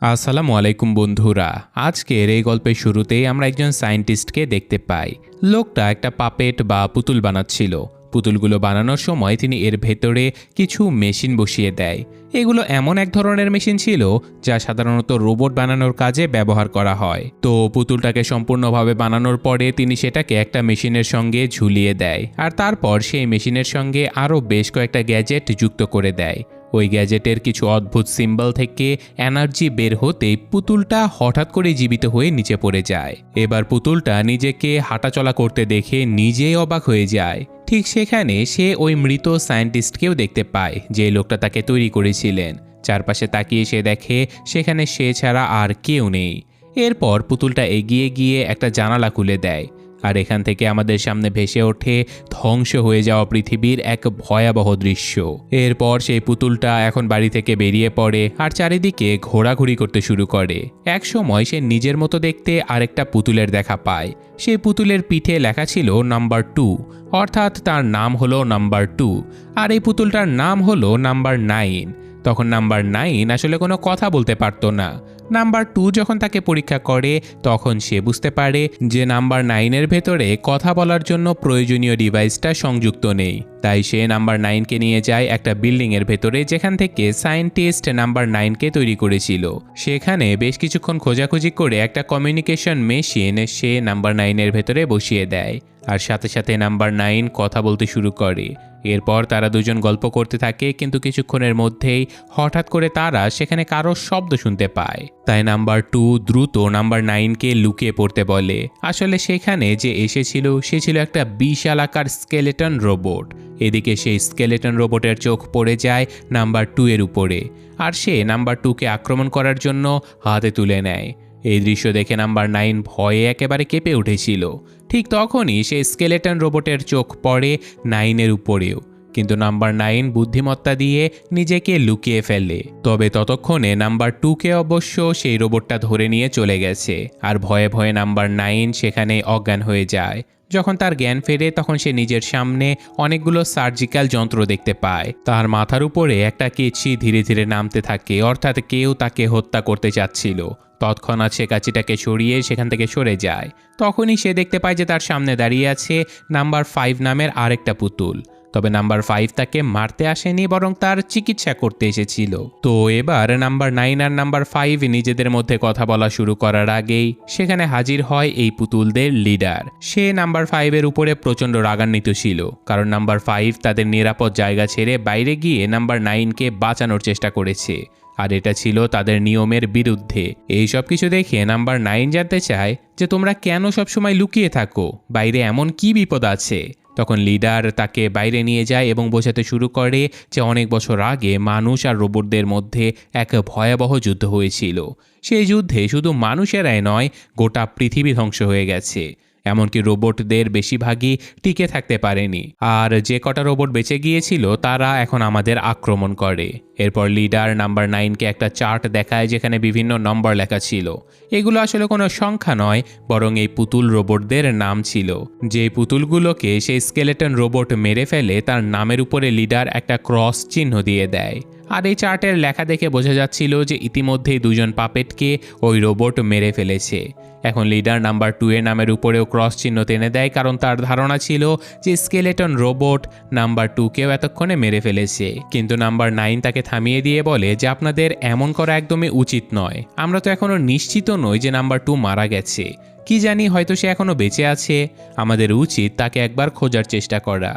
আসসালামু আলাইকুম বন্ধুরা। আজকের এই গল্পের শুরুতেই আমরা একজন সায়েন্টিস্টকে দেখতে পাই। লোকটা একটা পাপেট বা পুতুল বানাচ্ছিল। পুতুলগুলো বানানোর সময় তিনি এর ভেতরে কিছু মেশিন বসিয়ে দেয়। এগুলো এমন এক ধরনের মেশিন ছিল, যা সাধারণত রোবট বানানোর কাজে ব্যবহার করা হয়। তো পুতুলটাকে সম্পূর্ণভাবে বানানোর পরে তিনি সেটাকে একটা মেশিনের সঙ্গে ঝুলিয়ে দেয়। আর তারপর সেই মেশিনের সঙ্গে আরও বেশ কয়েকটা গ্যাজেট যুক্ত করে দেয়। ওই গ্যাজেটের কিছু অদ্ভুত সিম্বল থেকে এনার্জি বের হতেই পুতুলটা হঠাৎ করে জীবিত হয়ে নিচে পড়ে যায়। এবার পুতুলটা নিজেকে হাঁটাচলা করতে দেখে নিজেই অবাক হয়ে যায়। ঠিক সেখানে সে ওই মৃত সায়েন্টিস্টকেও দেখতে পায় যে লোকটা তাকে তৈরি করেছিলেন। চারপাশে তাকিয়ে সে দেখে সেখানে সে ছাড়া আর কেউ নেই। এরপর পুতুলটা এগিয়ে গিয়ে একটা জানালা খুলে দেয়। আর এখান থেকে আমাদের সামনে ভেসে ওঠে ধ্বংস হয়ে যাওয়া পৃথিবীর এক ভয়াবহ দৃশ্য। এরপর সেই পুতুলটা এখন বাড়ি থেকে বেরিয়ে পড়ে আর চারিদিকে ঘোরাঘুরি করতে শুরু করে। এক সময় সে নিজের মতো দেখতে আরেকটা পুতুলের দেখা পায়। সেই পুতুলের পিঠে লেখা ছিল নাম্বার টু, অর্থাৎ তার নাম হলো নাম্বার টু, আর এই পুতুলটার নাম হলো নাম্বার নাইন। তখন নাম্বার নাইন আসলে কোনো কথা বলতে পারতো না। নাম্বার টু যখন তাকে পরীক্ষা করে, তখন সে বুঝতে পারে যে নাম্বার নাইনের ভেতরে কথা বলার জন্য প্রয়োজনীয় ডিভাইসটা সংযুক্ত নেই। তাই সে নাম্বার নাইনকে নিয়ে যায় একটা বিল্ডিংয়ের ভেতরে, যেখান থেকে সায়েন্টিস্ট নাম্বার নাইনকে তৈরি করেছিল। সেখানে বেশ কিছুক্ষণ খোঁজাখুঁজি করে একটা কমিউনিকেশন মেশিন সে নাম্বার নাইনের ভেতরে বসিয়ে দেয়। আর সাথে সাথে নাম্বার নাইন কথা বলতে শুরু করে। এরপর তারা দুজন গল্প করতে থাকে, কিন্তু কিছুক্ষণের মধ্যেই হঠাৎ করে তারা সেখানে কারও শব্দ শুনতে পায়। তাই নাম্বার টু দ্রুত নাম্বার নাইনকে লুকিয়ে পড়তে বলে। আসলে সেখানে যে এসেছিল, সে ছিল একটা বিশাল আকার স্কেলেটন রোবট। এদিকে সেই স্কেলেটন রোবটের চোখ পড়ে যায় নাম্বার টু এর উপরে। আর সে নাম্বার টুকে আক্রমণ করার জন্য হাতে তুলে নেয়। এই দৃশ্য দেখে নাম্বার নাইন ভয়ে একেবারে কেঁপে উঠেছিল। ঠিক তখনই সে স্কেলেটন রোবটের চোখ পড়ে নাইনের উপরেও। কিন্তু নাম্বার নাইন বুদ্ধিমত্তা দিয়ে নিজেকে লুকিয়ে ফেলে। তবে ততক্ষণে নাম্বার টুকে অবশ্য সেই রোবটটা ধরে নিয়ে চলে গেছে। আর ভয়ে ভয়ে নাম্বার নাইন সেখানে অজ্ঞান হয়ে যায়। যখন তার জ্ঞান ফেরে তখন সে নিজের সামনে অনেকগুলো সার্জিক্যাল যন্ত্র দেখতে পায়। তার মাথার উপরে একটা কেচি ধীরে ধীরে নামতে থাকে, অর্থাৎ কেউ তাকে হত্যা করতে চাচ্ছিল। তৎক্ষণাৎ সে কাচিটাকে সরিয়ে সেখান থেকে সরে যায়। তখনই সে দেখতে পায় যে তার সামনে দাঁড়িয়ে আছে নাম্বার ফাইভ নামের আরেকটা পুতুল। তবে নাম্বার ফাইভ তাকে মারতে আসেনি, বরং তার চিকিৎসা করতে এসেছিল। তো এবার নাম্বার নাইন আর নাম্বার ফাইভ নিজেদের মধ্যে কথা বলা শুরু করার আগেই সেখানে হাজির হয় এই পুতুলদের লিডার। সে নাম্বার ফাইভের উপরে প্রচণ্ড রাগান্বিত ছিল, কারণ নাম্বার ফাইভ তাদের নিরাপদ জায়গা ছেড়ে বাইরে গিয়ে নাম্বার নাইনকে বাঁচানোর চেষ্টা করেছে। আর এটা ছিল তাদের নিয়মের বিরুদ্ধে। এই সব কিছু দেখে নাম্বার নাইন জানতে চায় যে তোমরা কেন সবসময় লুকিয়ে থাকো? বাইরে এমন কি বিপদ আছে? তখন লিডার তাকে বাইরে নিয়ে যায় এবং বোঝাতে শুরু করে যে অনেক বছর আগে মানুষ আর রোবটদের মধ্যে এক ভয়াবহ যুদ্ধ হয়েছিল। সেই যুদ্ধে শুধু মানুষেরাই নয়, গোটা পৃথিবী ধ্বংস হয়ে গেছে। এমনকি রোবটদের বেশিরভাগই টিকে থাকতে পারেনি। আর যে কটা রোবট বেঁচে গিয়েছিল, তারা এখন আমাদের আক্রমণ করে। এরপর লিডার নাম্বার নাইনকে একটা চার্ট দেখায় যেখানে বিভিন্ন নম্বর লেখা ছিল। এগুলো আসলে কোনো সংখ্যা নয়, বরং এই পুতুল রোবটদের নাম ছিল। যে পুতুলগুলোকে সেই স্কেলেটন রোবট মেরে ফেলে, তার নামের উপরে লিডার একটা ক্রস চিহ্ন দিয়ে দেয়। আর এই চার্টের লেখা দেখে বোঝা যাচ্ছিল যে ইতিমধ্যেই দুজন পাপেটকে ওই রোবট মেরে ফেলেছে। এখন লিডার নাম্বার টু এর নামের উপরেও ক্রস চিহ্ন টেনে দেয়, কারণ তার ধারণা ছিল যে স্কেলেটন রোবট নাম্বার টু টুকেও এতক্ষণে মেরে ফেলেছে। কিন্তু নাম্বার নাইন তাকে থামিয়ে দিয়ে বলে যে আপনাদের এমন করা একদমই উচিত নয়। আমরা তো এখনও নিশ্চিত নই যে নাম্বার টু মারা গেছে। কি জানি হয়তো সে এখনও বেঁচে আছে। আমাদের উচিত তাকে একবার খোঁজার চেষ্টা করা।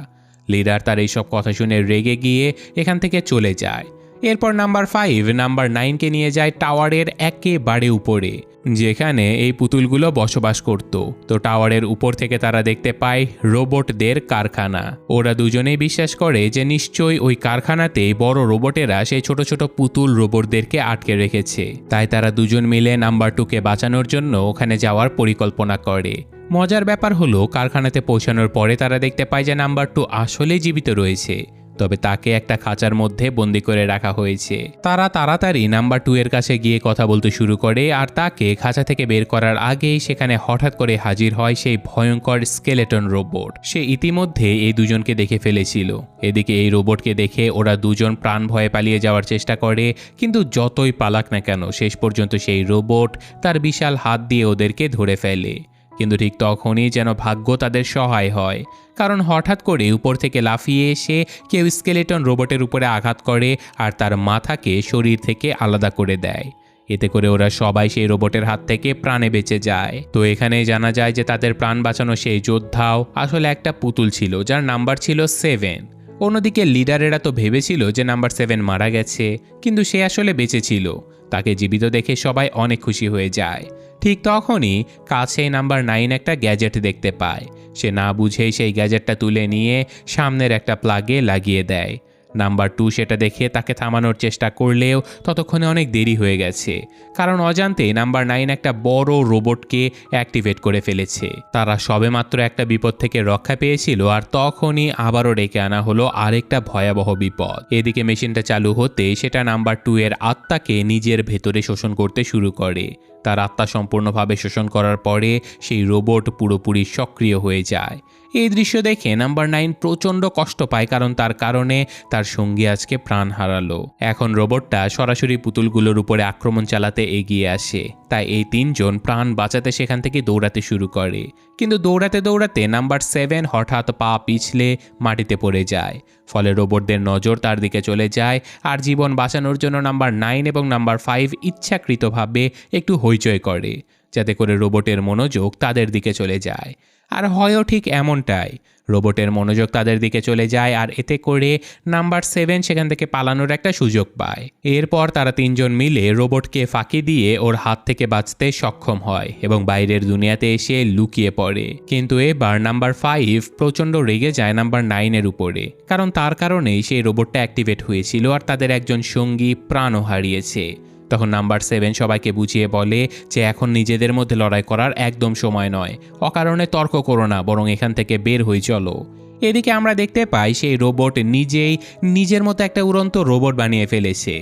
লিডার তার এইসব কথা শুনে রেগে গিয়ে এখান থেকে চলে যায়। এরপর নাম্বার ফাইভ নাম্বার নাইনকে নিয়ে যায় টাওয়ারের একেবারে উপরে, যেখানে এই পুতুলগুলো বসবাস করত। তো টাওয়ারের উপর থেকে তারা দেখতে পায় রোবটদের কারখানা। ওরা দুজনেই বিশ্বাস করে যে নিশ্চয়ই ওই কারখানাতেই বড় রোবটেরা সেই ছোট ছোট পুতুল রোবটদেরকে আটকে রেখেছে। তাই তারা দুজন মিলে নাম্বার টুকে বাঁচানোর জন্য ওখানে যাওয়ার পরিকল্পনা করে। মজার ব্যাপার হলো, কারখানাতে পৌঁছানোর পরে তারা দেখতে পায় যে নাম্বার টু আসলেই জীবিত রয়েছে। তবে তাকে একটা খাঁচার মধ্যে বন্দি করে রাখা হয়েছে। তারা তাড়াতাড়ি নাম্বার টু এর কাছে গিয়ে কথা বলতে শুরু করে আর তাকে খাঁচা থেকে বের করার আগেই সেখানে হঠাৎ করে হাজির হয় সেই ভয়ঙ্কর স্কেলেটন রোবট। সে ইতিমধ্যে এই দুজনকে দেখে ফেলেছিল। এদিকে এই রোবটকে দেখে ওরা দুজন প্রাণ ভয়ে পালিয়ে যাওয়ার চেষ্টা করে, কিন্তু যতই পালাক না কেন, শেষ পর্যন্ত সেই রোবট তার বিশাল হাত দিয়ে ওদেরকে ধরে ফেলে। কিন্তু ঠিক তখনই যেন ভাগ্য তাদের সহায় হয়। কারণ হঠাৎ করে উপর থেকে লাফিয়ে এসে কেউ স্কেলেটন রোবটের উপরে আঘাত করে আর তার মাথাকে শরীর থেকে আলাদা করে দেয়। এতে করে ওরা সবাই সেই রোবটের হাত থেকে প্রাণে বেঁচে যায়। তো এখানে জানা যায় যে তাদের প্রাণ বাঁচানো সেই যোদ্ধাও আসলে একটা পুতুল ছিল, যার নাম্বার ছিল সেভেন। অন্যদিকে লিডারেরা তো ভেবেছিল যে নাম্বার সেভেন মারা গেছে, কিন্তু সে আসলে বেঁচে ছিল। তাকে জীবিত দেখে সবাই অনেক খুশি হয়ে যায়। ঠিক তখনই কাছেই নাম্বার নাইন একটা গ্যাজেট দেখতে পায়। সে না বুঝেই সেই গ্যাজেটটা তুলে নিয়ে সামনের একটা প্লাগে লাগিয়ে দেয়। নাম্বার টু সেটা দেখে তাকে থামানোর চেষ্টা করলেও ততক্ষণে অনেক দেরি হয়ে গেছে। কারণ অজান্তে নাম্বার নাইন একটা বড় রোবটকে অ্যাক্টিভেট করে ফেলেছে। তারা সবেমাত্র একটা বিপদ থেকে রক্ষা পেয়েছিল আর তখনই আবারও ডেকে আনা হলো আরেকটা ভয়াবহ বিপদ। এদিকে মেশিনটা চালু হতে সেটা নাম্বার টু এর আত্মাকে নিজের ভেতরে শোষণ করতে শুরু করে। তার আত্মা সম্পূর্ণভাবে শোষণ করার পরে সেই রোবট পুরোপুরি সক্রিয় হয়ে যায়। এই দৃশ্য দেখে নাম্বার নাইন প্রচণ্ড কষ্ট পায় কারণ তার কারণে তার সঙ্গী আজকে প্রাণ হারালো। এখন রোবটটা সরাসরি পুতুলগুলোর উপরে আক্রমণ চালাতে এগিয়ে আসে। তাই এই তিনজন প্রাণ বাঁচাতে সেখান থেকে দৌড়াতে শুরু করে। কিন্তু দৌড়াতে দৌড়াতে নাম্বার সেভেন হঠাৎ পা পিছলে মাটিতে পড়ে যায়। ফলে রোবটদের নজর তার দিকে চলে যায় আর জীবন বাঁচানোর জন্য নাম্বার নাইন এবং নাম্বার ফাইভ ইচ্ছাকৃতভাবে একটু হইচই করে, যাতে করে রোবটের মনোযোগ তাদের দিকে চলে যায়। আর হয়ও ঠিক এমনটাই। রোবটের মনোযোগ তাদের দিকে চলে যায় আর এতে করে নাম্বার সেভেন সেখান থেকে পালানোর একটা সুযোগ পায়। এরপর তারা তিনজন মিলে রোবটকে ফাঁকি দিয়ে ওর হাত থেকে বাঁচতে সক্ষম হয় এবং বাইরের দুনিয়াতে এসে লুকিয়ে পড়ে। কিন্তু এবার নাম্বার ফাইভ প্রচণ্ড রেগে যায় নাম্বার নাইনের উপরে। কারণ তার কারণেই সেই রোবটটা অ্যাক্টিভেট হয়েছিল আর তাদের একজন সঙ্গী প্রাণও হারিয়েছে। তখন নাম্বার সেভেন সবাইকে বুঝিয়ে বলে যে এখন নিজেদের মধ্যে লড়াই করার একদম সময় নয়। অকারণে তর্ক করো না, বরং এখান থেকে বের হয়ে চলো। এদিকে আমরা দেখতে পাই সেই রোবট নিজেই নিজের মতো একটা উড়ন্ত রোবট বানিয়ে ফেলেছে।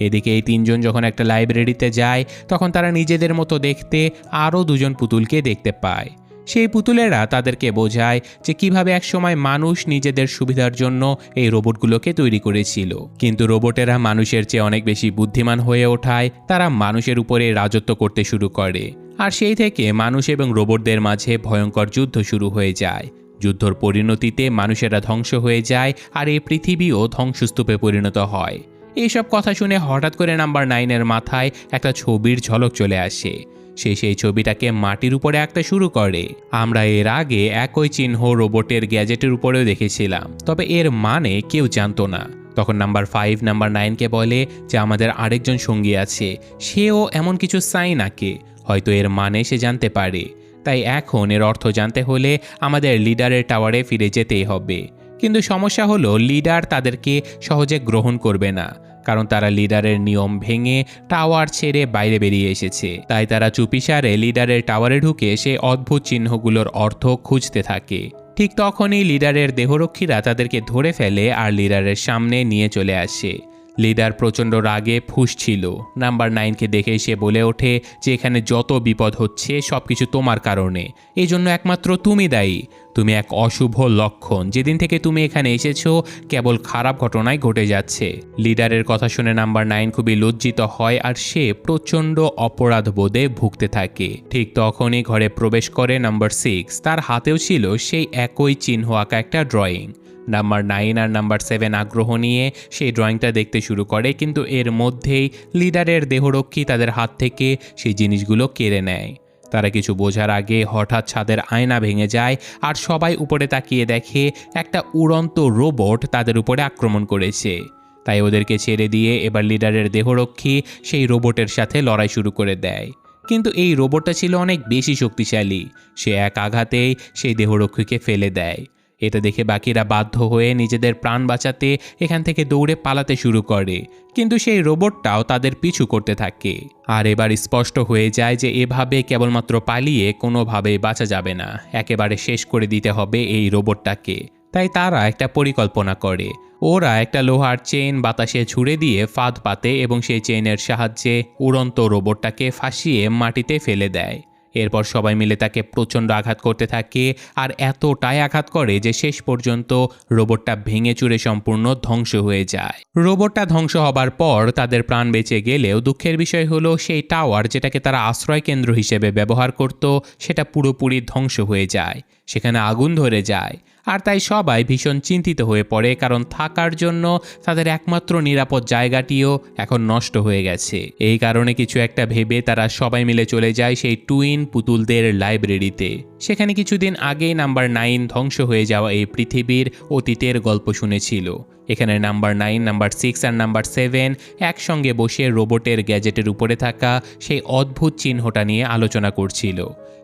এদিকে এই তিনজন যখন একটা লাইব্রেরিতে যায়, তখন তারা নিজেদের মতো দেখতে আরও দুজন পুতুলকে দেখতে পায়। সেই পুতুলেরা তাদেরকে বোঝায় যে কীভাবে একসময় মানুষ নিজেদের সুবিধার জন্য এই রোবটগুলোকে তৈরি করেছিল। কিন্তু রোবটেরা মানুষের চেয়ে অনেক বেশি বুদ্ধিমান হয়ে ওঠায়, তারা মানুষের উপরে রাজত্ব করতে শুরু করে। আর সেই থেকে মানুষ এবং রোবটদের মাঝে ভয়ঙ্কর যুদ্ধ শুরু হয়ে যায়। যুদ্ধর পরিণতিতে মানুষেরা ধ্বংস হয়ে যায় আর এই পৃথিবীও ধ্বংসস্তূপে পরিণত হয়। এইসব কথা শুনে হঠাৎ করে নাম্বার নাইনের মাথায় একটা ছবির ঝলক চলে আসে। সে সেই ছবিটাকে মাটির উপরে আঁকতে শুরু করে। আমরা এর আগে একই চিহ্ন রোবটের গ্যাজেটের উপরেও দেখেছিলাম, তবে এর মানে কেউ জানতো না। তখন নাম্বার ফাইভ নাম্বার নাইনকে বলে যে আমাদের আরেকজন সঙ্গী আছে, সেও এমন কিছু সাইন আঁকে, হয়তো এর মানে সে জানতে পারে। তাই এখন এর অর্থ জানতে হলে আমাদের লিডারের টাওয়ারে ফিরে যেতেই হবে। কিন্তু সমস্যা হলো, লিডার তাদেরকে সহজে গ্রহণ করবে না। কারণ তারা লিডারের নিয়ম ভেঙে টাওয়ার ছেড়ে বাইরে বেরিয়ে এসেছে। তাই তারা চুপিসারে লিডারের টাওয়ারে ঢুকে সে অদ্ভুত চিহ্নগুলোর অর্থ খুঁজতে থাকে। ঠিক তখনই লিডারের দেহরক্ষীরা তাদেরকে ধরে ফেলে আর লিডারের সামনে নিয়ে চলে আসে। লিডার প্রচণ্ড রাগে ফুসছিল নাম্বার নাইনকে দেখে সে বলে ওঠে যে এখানে যত বিপদ হচ্ছে সব কিছু তোমার কারণে। এই জন্য একমাত্র তুমি দায়ী। তুমি এক অশুভ লক্ষণ। যেদিন থেকে তুমি এখানে এসেছ, কেবল খারাপ ঘটনাই ঘটে যাচ্ছে। লিডারের কথা শুনে নাম্বার নাইন খুবই লজ্জিত হয় আর সে প্রচণ্ড অপরাধ বোধে ভুগতে থাকে। ঠিক তখনই ঘরে প্রবেশ করে নাম্বার সিক্স। তার হাতেও ছিল সেই একই চিহ্ন আঁকা একটা ড্রয়িং। নাম্বার নাইন আর নাম্বার সেভেন আগ্রহ নিয়ে সেই ড্রয়িংটা দেখতে শুরু করে, কিন্তু এর মধ্যেই লিডারের দেহরক্ষী তাদের হাত থেকে সেই জিনিসগুলো কেড়ে নেয়। তারা কিছু বোঝার আগে হঠাৎ ছাদের আয়না ভেঙে যায় আর সবাই উপরে তাকিয়ে দেখে একটা উড়ন্ত রোবট তাদের উপরে আক্রমণ করেছে। তাই ওদেরকে ছেড়ে দিয়ে এবার লিডারের দেহরক্ষী সেই রোবটের সাথে লড়াই শুরু করে দেয়। কিন্তু এই রোবটটা ছিল অনেক বেশি শক্তিশালী। সে এক আঘাতেই সেই দেহরক্ষীকে ফেলে দেয়। এটা দেখে বাকিরা বাধ্য হয়ে নিজেদের প্রাণ বাঁচাতে এখান থেকে দৌড়ে পালাতে শুরু করে। কিন্তু সেই রোবটটাও তাদের পিছু করতে থাকে। আর এবার স্পষ্ট হয়ে যায় যে এভাবে কেবলমাত্র পালিয়ে কোনোভাবেই বাঁচা যাবে না। একেবারে শেষ করে দিতে হবে এই রোবটটাকে। তাই তারা একটা পরিকল্পনা করে। ওরা একটা লোহার চেন বাতাসে ছুড়ে দিয়ে ফাঁদ পাতে এবং সেই চেনের সাহায্যে উড়ন্ত রোবটটাকে ফাঁসিয়ে মাটিতে ফেলে দেয়। এরপর সবাই মিলে তাকে প্রচণ্ড আঘাত করতে থাকে আর এতটাই আঘাত করে যে শেষ পর্যন্ত রোবটটা ভেঙে চুরে সম্পূর্ণ ধ্বংস হয়ে যায়। রোবটটা ধ্বংস হবার পর তাদের প্রাণ বেঁচে গেলেও দুঃখের বিষয় হলো সেই টাওয়ার যেটাকে তারা আশ্রয় কেন্দ্র হিসেবে ব্যবহার করত, সেটা পুরোপুরি ধ্বংস হয়ে যায়। সেখানে আগুন ধরে যায়। আর তাই সবাই ভীষণ চিন্তিত হয়ে পড়ে, কারণ থাকার জন্য তাদের একমাত্র নিরাপদ জায়গাটিও এখন নষ্ট হয়ে গেছে। এই কারণে কিছু একটা ভেবে তারা সবাই মিলে চলে যায় সেই টুইন পুতুলদের লাইব্রেরিতে। সেখানে কিছুদিন আগেই নাম্বার নাইন ধ্বংস হয়ে যাওয়া এই পৃথিবীর অতীতের গল্প শুনেছিল। এখানে নাম্বার নাইন, নাম্বার সিক্স আর নাম্বার সেভেন একসঙ্গে বসে রোবটের গ্যাজেটের উপরে থাকা সেই অদ্ভুত চিহ্নটা নিয়ে আলোচনা করছিল।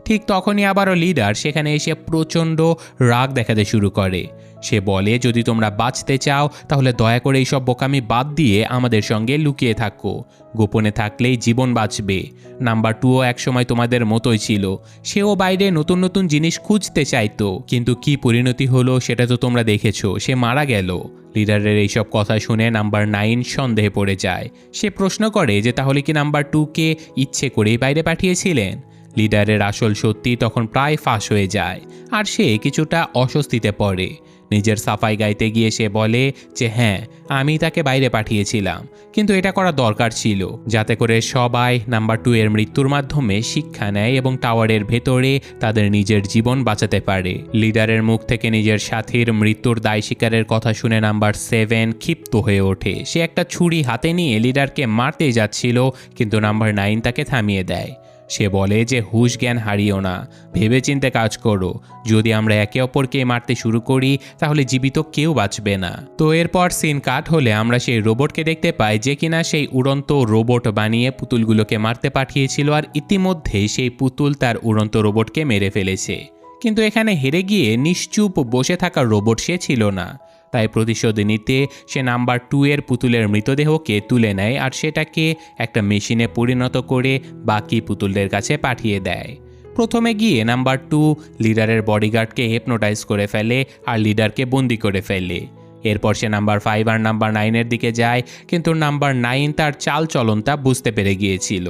ঠিক তখনই আবারও লিডার সেখানে এসে প্রচণ্ড রাগ দেখাতে শুরু করে। সে বলে, যদি তোমরা বাঁচতে চাও, তাহলে দয়া করে এইসব বোকামি বাদ দিয়ে আমাদের সঙ্গে লুকিয়ে থাকো। গোপনে থাকলেই জীবন বাঁচবে। নাম্বার টুও একসময় তোমাদের মতোই ছিল। সেও বাইরে নতুন নতুন জিনিস খুঁজতে চাইতো। কিন্তু কি পরিণতি হলো সেটা তো তোমরা দেখেছ। সে মারা গেল। লিডারের এইসব কথা শুনে নাম্বার নাইন সন্দেহে পড়ে যায়। সে প্রশ্ন করে যে, তাহলে কি নাম্বার টুকে ইচ্ছে করেই বাইরে পাঠিয়েছিলেন? লিডারের আসল সত্যি তখন প্রায় ফাঁস হয়ে যায়, আর সে কিছুটা অস্বস্তিতে পড়ে। নিজের সাফাই গাইতে গিয়ে সে বলে যে হ্যাঁ আমি তাকে বাইরে পাঠিয়েছিলাম, কিন্তু এটা করা দরকার ছিল, যাতে করে সবাই নাম্বার টু এর মৃত্যুর মাধ্যমে শিক্ষা নেয় এবং টাওয়ারের ভেতরে তাদের নিজের জীবন বাঁচাতে পারে। লিডারের মুখ থেকে নিজের সাথীর মৃত্যুর দায় স্বীকারের কথা শুনে নাম্বার সেভেন ক্ষিপ্ত হয়ে ওঠে। সে একটা ছুরি হাতে নিয়ে লিডারকে মারতে যাচ্ছিল, কিন্তু নাম্বার নাইন তাকে থামিয়ে দেয়। সে বলে যে, হুশ জ্ঞান হারিও না। ভেবেচিন্তে কাজ করো। যদি আমরা একে অপরকে মারতে শুরু করি, তাহলে জীবিত কেউ বাঁচবে না। তো এরপর সিন কাট হলে আমরা সেই রোবটকে দেখতে পাই যে কিনা সেই উড়ন্ত রোবট বানিয়ে পুতুলগুলোকে মারতে পাঠিয়েছিল আর ইতিমধ্যেই সেই পুতুল তার উড়ন্ত রোবটকে মেরে ফেলেছে। কিন্তু এখানে হেরে গিয়ে নিশ্চুপ বসে থাকা রোবট সে ছিল না। তাই প্রতিশোধ নিতে সে নাম্বার টু এর পুতুলের মৃতদেহকে তুলে নেয় আর সেটাকে একটা মেশিনে পরিণত করে বাকি পুতুলদের কাছে পাঠিয়ে দেয়। প্রথমে গিয়ে নাম্বার টু লিডারের বডিগার্ডকে হেপনোটাইজ করে ফেলে আর লিডারকে বন্দি করে ফেলে। এরপর সে নাম্বার ফাইভ আর নাম্বার নাইনের দিকে যায়, কিন্তু নাম্বার নাইন তার চাল চলনটা বুঝতে পেরে গিয়েছিল।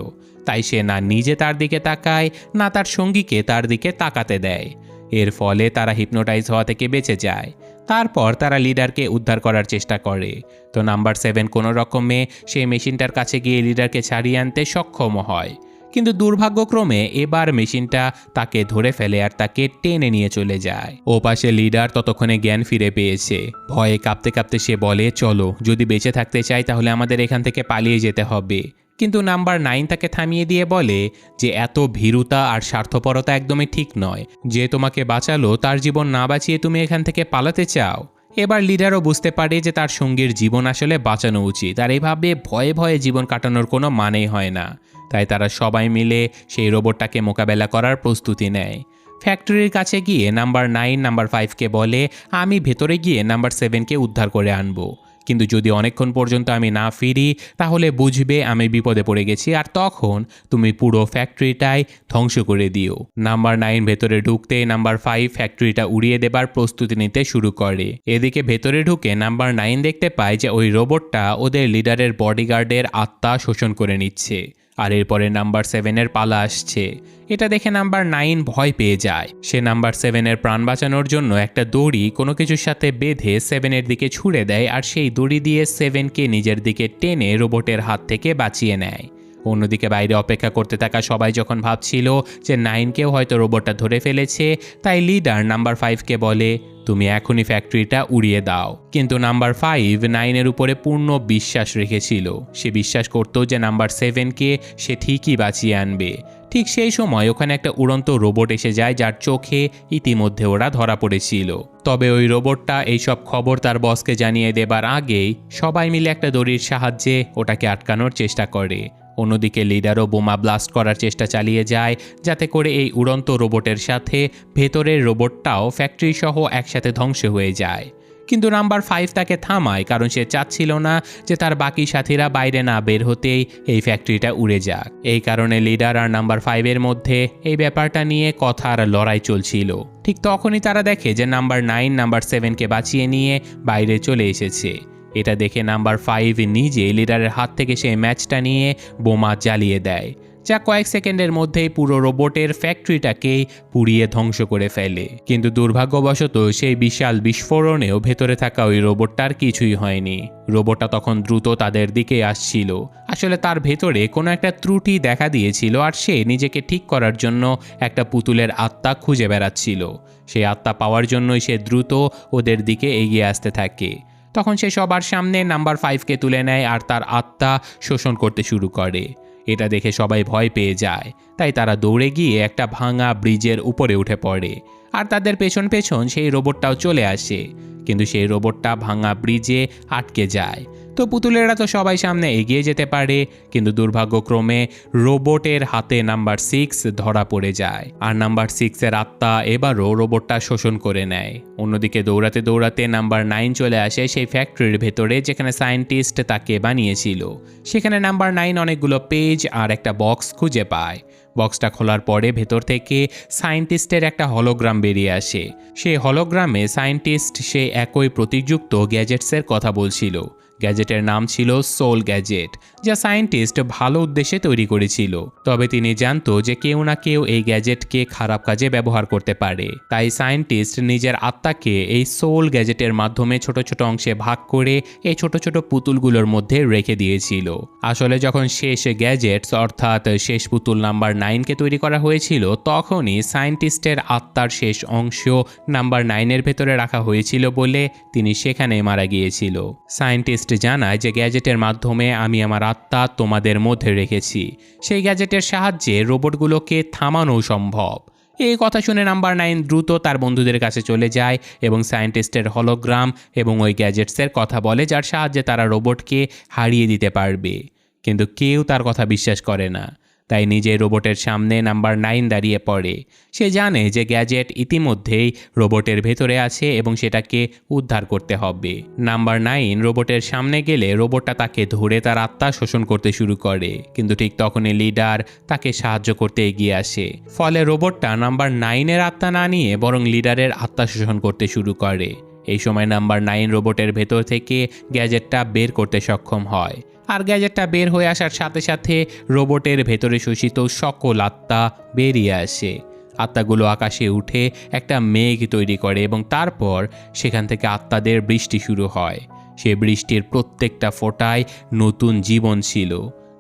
তাই সে না নিজে তার দিকে তাকায়, না তার সঙ্গীকে তার দিকে তাকাতে দেয়। এর ফলে তারা হিপনোটাইজ হওয়া থেকে বেঁচে যায়। তারপর তারা লিডারকে উদ্ধার করার চেষ্টা করে। তো নাম্বার সেভেন কোনো রকমে সেই মেশিনটার কাছে গিয়ে লিডারকে ছাড়িয়ে আনতে সক্ষম হয়। কিন্তু দুর্ভাগ্যক্রমে এবার মেশিনটা তাকে ধরে ফেলে আর তাকে টেনে নিয়ে চলে যায়। ও পাশে লিডার ততক্ষণে জ্ঞান ফিরে পেয়েছে। ভয়ে কাঁপতে কাঁপতে সে বলে, চলো, যদি বেঁচে থাকতে চাই তাহলে আমাদের এখান থেকে পালিয়ে যেতে হবে। কিন্তু নাম্বার নাইন তাকে থামিয়ে দিয়ে বলে যে এত ভীরুতা আর স্বার্থপরতা একদমই ঠিক নয়। যে তোমাকে বাঁচালো, তার জীবন না বাঁচিয়ে তুমি এখান থেকে পালাতে চাও। এবার লিডারও বুঝতে পারে যে তার সঙ্গীর জীবন আসলে বাঁচানো উচিত, আর এইভাবে ভয়ে ভয়ে জীবন কাটানোর কোনো মানেই হয় না। তাই তারা সবাই মিলে সেই রোবটটাকে মোকাবেলা করার প্রস্তুতি নেয়। ফ্যাক্টরির কাছে গিয়ে নাম্বার নাইন, নাম্বার ফাইভকে বলে, আমি ভেতরে গিয়ে নাম্বার সেভেনকে উদ্ধার করে আনব। কিন্তু যদি অনেকক্ষণ পর্যন্ত আমি না ফিরি, তাহলে বুঝবে আমি বিপদে পড়ে গেছি আর তখন তুমি পুরো ফ্যাক্টরিটাই ধ্বংস করে দিও। নাম্বার নাইন ভেতরে ঢুকতে নাম্বার ফাইভ ফ্যাক্টরিটা উড়িয়ে দেবার প্রস্তুতি নিতে শুরু করে। এদিকে ভেতরে ঢুকে নাম্বার নাইন দেখতে পায় যে ওই রোবটটা ওদের লিডারের বডিগার্ডের আত্মা শোষণ করে নিচ্ছে। আর এরপরে নাম্বার সেভেনের পালা আসছে। এটা দেখে নাম্বার নাইন ভয় পেয়ে যায়। সে নাম্বার সেভেনের প্রাণ বাঁচানোর জন্য একটা দড়ি কোনো কিছুর সাথে বেঁধে সেভেনের দিকে ছুঁড়ে দেয় আর সেই দড়ি দিয়ে সেভেনকে নিজের দিকে টেনে রোবটের হাত থেকে বাঁচিয়ে নেয়। অন্যদিকে বাইরে অপেক্ষা করতে থাকা সবাই যখন ভাবছিল যে নাইনকেও হয়তো রোবটটা ধরে ফেলেছে, তাই লিডার নাম্বার ফাইভকে বলে, তুমি এখনই ফ্যাক্টরিটা উড়িয়ে দাও। কিন্তু নাম্বার ফাইভ নাইনের উপরে পূর্ণ বিশ্বাস রেখেছিল। সে বিশ্বাস করত যে নাম্বার সেভেনকে সে ঠিকই বাঁচিয়ে আনবে। ঠিক সেই সময় ওখানে একটা উড়ন্ত রোবট এসে যায় যার চোখে ইতিমধ্যে ওরা ধরা পড়েছিল। তবে ওই রোবটটা এইসব খবর তার বসকে জানিয়ে দেবার আগেই সবাই মিলে একটা দড়ির সাহায্যে ওটাকে আটকানোর চেষ্টা করে। অন্যদিকে লিডারও বোমা ব্লাস্ট করার চেষ্টা চালিয়ে যায়, যাতে করে এই উড়ন্ত রোবটের সাথে ভেতরের রোবটটাও ফ্যাক্টরি সহ একসাথে ধ্বংস হয়ে যায়। কিন্তু নাম্বার ফাইভ তাকে থামায়, কারণ সে চাচ্ছিল না যে তার বাকি সাথীরা বাইরে না বের হতেই এই ফ্যাক্টরিটা উড়ে যাক। এই কারণে লিডার আর নাম্বার ফাইভের মধ্যে এই ব্যাপারটা নিয়ে কথার লড়াই চলছিল। ঠিক তখনই তারা দেখে যে নাম্বার নাইন নাম্বার সেভেনকে বাঁচিয়ে নিয়ে বাইরে চলে এসেছে। এটা দেখে নাম্বার ফাইভ নিজে লিডারের হাত থেকে সেই ম্যাচটা নিয়ে বোমা জ্বালিয়ে দেয়। যা কয়েক সেকেন্ডের মধ্যেই পুরো রোবটের ফ্যাক্টরিটাকেই পুড়িয়ে ধ্বংস করে ফেলে। কিন্তু দুর্ভাগ্যবশত সেই বিশাল বিস্ফোরণেও ভেতরে থাকা ওই রোবটটার কিছুই হয়নি। রোবটটা তখন দ্রুত তাদের দিকে আসছিল। আসলে তার ভেতরে কোনো একটা ত্রুটি দেখা দিয়েছিল আর সে নিজেকে ঠিক করার জন্য একটা পুতুলের আত্মা খুঁজে বেড়াচ্ছিল। সেই আত্মা পাওয়ার জন্যই সে দ্রুত ওদের দিকে এগিয়ে আসতে থাকে। তখন সে সবার সামনে নাম্বার ফাইভকে তুলে নেয় আর তার আত্মা শোষণ করতে শুরু করে। এটা দেখে সবাই ভয় পেয়ে যায়। তাই তারা দৌড়ে গিয়ে একটা ভাঙা ব্রিজের উপরে উঠে পড়ে। আর তাদের পেছন পেছন সেই রোবটটাও চলে আসে। কিন্তু সেই রোবটটা ভাঙা ব্রিজে আটকে যায়। তো পুতুলেরা তো সবাই সামনে এগিয়ে যেতে পারে, কিন্তু দুর্ভাগ্যক্রমে রোবটের হাতে নাম্বার সিক্স ধরা পড়ে যায়। আর নাম্বার সিক্সের আত্মা এবারও রোবটটা শোষণ করে নেয়। অন্যদিকে দৌড়াতে দৌড়াতে নাম্বার নাইন চলে আসে সেই ফ্যাক্টরির ভেতরে যেখানে সায়েন্টিস্ট তাকে বানিয়েছিল। সেখানে নাম্বার নাইন অনেকগুলো পেজ আর একটা বক্স খুঁজে পায়। বক্সটা খোলার পরে ভেতর থেকে সায়েন্টিস্টের একটা হলোগ্রাম বেরিয়ে আসে। সেই হলোগ্রামে সায়েন্টিস্ট সে একই প্রতিযুক্ত গ্যাজেটসের কথা বলছিল। গ্যাজেটের নাম ছিল সোল গ্যাজেট, যা সায়েন্টিস্ট ভালো উদ্দেশ্যে তৈরি করেছিল। তবে তিনি জানতো যে কেউ না কেউ এই গ্যাজেটকে খারাপ কাজে ব্যবহার করতে পারে। তাই সায়েন্টিস্ট নিজের আত্মাকে এই সোল গ্যাজেটের মাধ্যমে ছোট ছোট অংশে ভাগ করে এই ছোট ছোট পুতুলগুলোর মধ্যে রেখে দিয়েছিল। আসলে যখন শেষ গ্যাজেটস অর্থাৎ শেষ পুতুল নাম্বার নাইনকে তৈরি করা হয়েছিল, তখনই সায়েন্টিস্টের আত্মার শেষ অংশ নাম্বার নাইনের ভেতরে রাখা হয়েছিল বলে তিনি সেখানে মারা গিয়েছিল। সায়েন্টিস্ট জানায় যে গ্যাজেটের মাধ্যমে আমি আমার আত্মা তোমাদের মধ্যে রেখেছি। সেই গ্যাজেটের সাহায্যে রোবটগুলোকে থামানো সম্ভব। এই কথা শুনে নাম্বার নাইন দ্রুত তার বন্ধুদের কাছে চলে যায় এবং সায়েন্টিস্টের হলোগ্রাম এবং ওই গ্যাজেটসের কথা বলে যার সাহায্যে তারা রোবটকে হারিয়ে দিতে পারবে। কিন্তু কেউ তার কথা বিশ্বাস করে না। তাই নিজে রোবটের সামনে নাম্বার নাইন দাঁড়িয়ে পড়ে। সে জানে যে গ্যাজেট ইতিমধ্যেই রোবটের ভেতরে আছে এবং সেটাকে উদ্ধার করতে হবে। নাম্বার নাইন রোবটের সামনে গেলে রোবটটা তাকে ধরে তার আত্মা শোষণ করতে শুরু করে। কিন্তু ঠিক তখনই লিডার তাকে সাহায্য করতে এগিয়ে আসে। ফলে রোবটটা নাম্বার নাইনের আত্মা না নিয়ে বরং লিডারের আত্মা শোষণ করতে শুরু করে। এই সময় নাম্বার নাইন রোবটের ভেতর থেকে গ্যাজেটটা বের করতে সক্ষম হয়। আর গ্যাজেটটা বের হয়ে আসার সাথে সাথে রোবটের ভেতরে শোষিত সকল আত্মা বেরিয়ে আসে। আত্মাগুলো আকাশে উঠে একটা মেঘ তৈরি করে এবং তারপর সেখান থেকে আত্মাদের বৃষ্টি শুরু হয়। সে বৃষ্টির প্রত্যেকটা ফোঁটায় নতুন জীবন ছিল,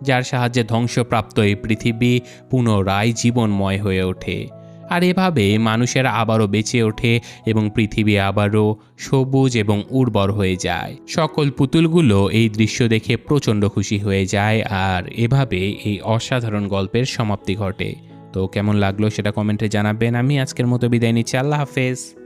যার সাহায্যে ধ্বংসপ্রাপ্ত এই পৃথিবী পুনরায় জীবনময় হয়ে ওঠে। আর এভাবে মানুষেরা আবারও বেঁচে ওঠে এবং পৃথিবী আবারও সবুজ এবং উর্বর হয়ে যায়। সকল পুতুলগুলো এই দৃশ্য দেখে প্রচণ্ড খুশি হয়ে যায় আর এভাবে এই অসাধারণ গল্পের সমাপ্তি ঘটে। তো কেমন লাগল সেটা কমেন্টে জানাবেন। আমি আজকের মতো বিদায় নিচ্ছি। আল্লাহ হাফেজ।